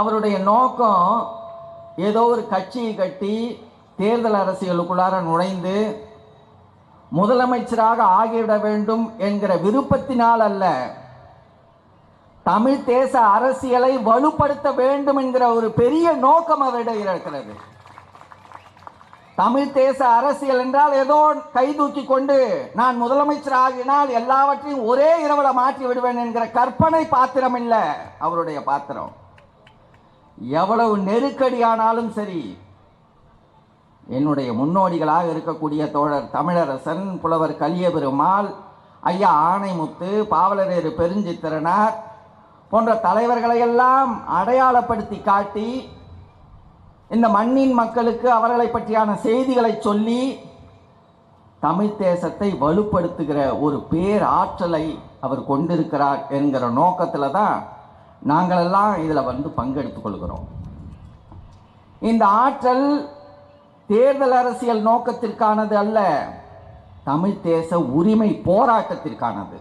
அவருடைய நோக்கம் ஏதோ ஒரு கட்சியை கட்டி தேர்தல் அரசியலுக்குள்ளார நுழைந்து முதலமைச்சராக ஆகிவிட வேண்டும் என்கிற விருப்பத்தினால் அல்ல தமிழ் தேச அரசியலை வலுப்படுத்த வேண்டும் என்கிற ஒரு பெரிய நோக்கம் அவரிடம் இருக்கிறது. தமிழ் தேச அரசியல் என்றால் ஏதோ கை தூக்கி கொண்டு நான் முதலமைச்சர் ஆகினால் எல்லாவற்றையும் ஒரே இரவில் மாற்றி விடுவேன் என்கிற கற்பனை பாத்திரம் இல்லை அவருடைய பாத்திரம். எவ்வளவு நெருக்கடியானாலும் சரி என்னுடைய முன்னோடிகளாக இருக்கக்கூடிய தோழர் தமிழரசன் புலவர் கலியபெருமாள் ஐயா ஆணைமுத்து பாவலரேறு பெருஞ்சித்திரனார் போன்ற தலைவர்களையெல்லாம் அடையாளப்படுத்தி காட்டி இந்த மண்ணின் மக்களுக்கு அவர்களை பற்றியான செய்திகளை சொல்லி தமிழ் தேசத்தை வலுப்படுத்துகிற ஒரு பேர் ஆற்றலை அவர் கொண்டிருக்கிறார் என்கிற நோக்கத்தில் தான் நாங்களெல்லாம் இதில் வந்து பங்கெடுத்துக் கொள்கிறோம். இந்த ஆற்றல் தேர்தல் அரசியல் நோக்கத்திற்கானது அல்ல தமிழ் தேச உரிமை போராட்டத்திற்கானது.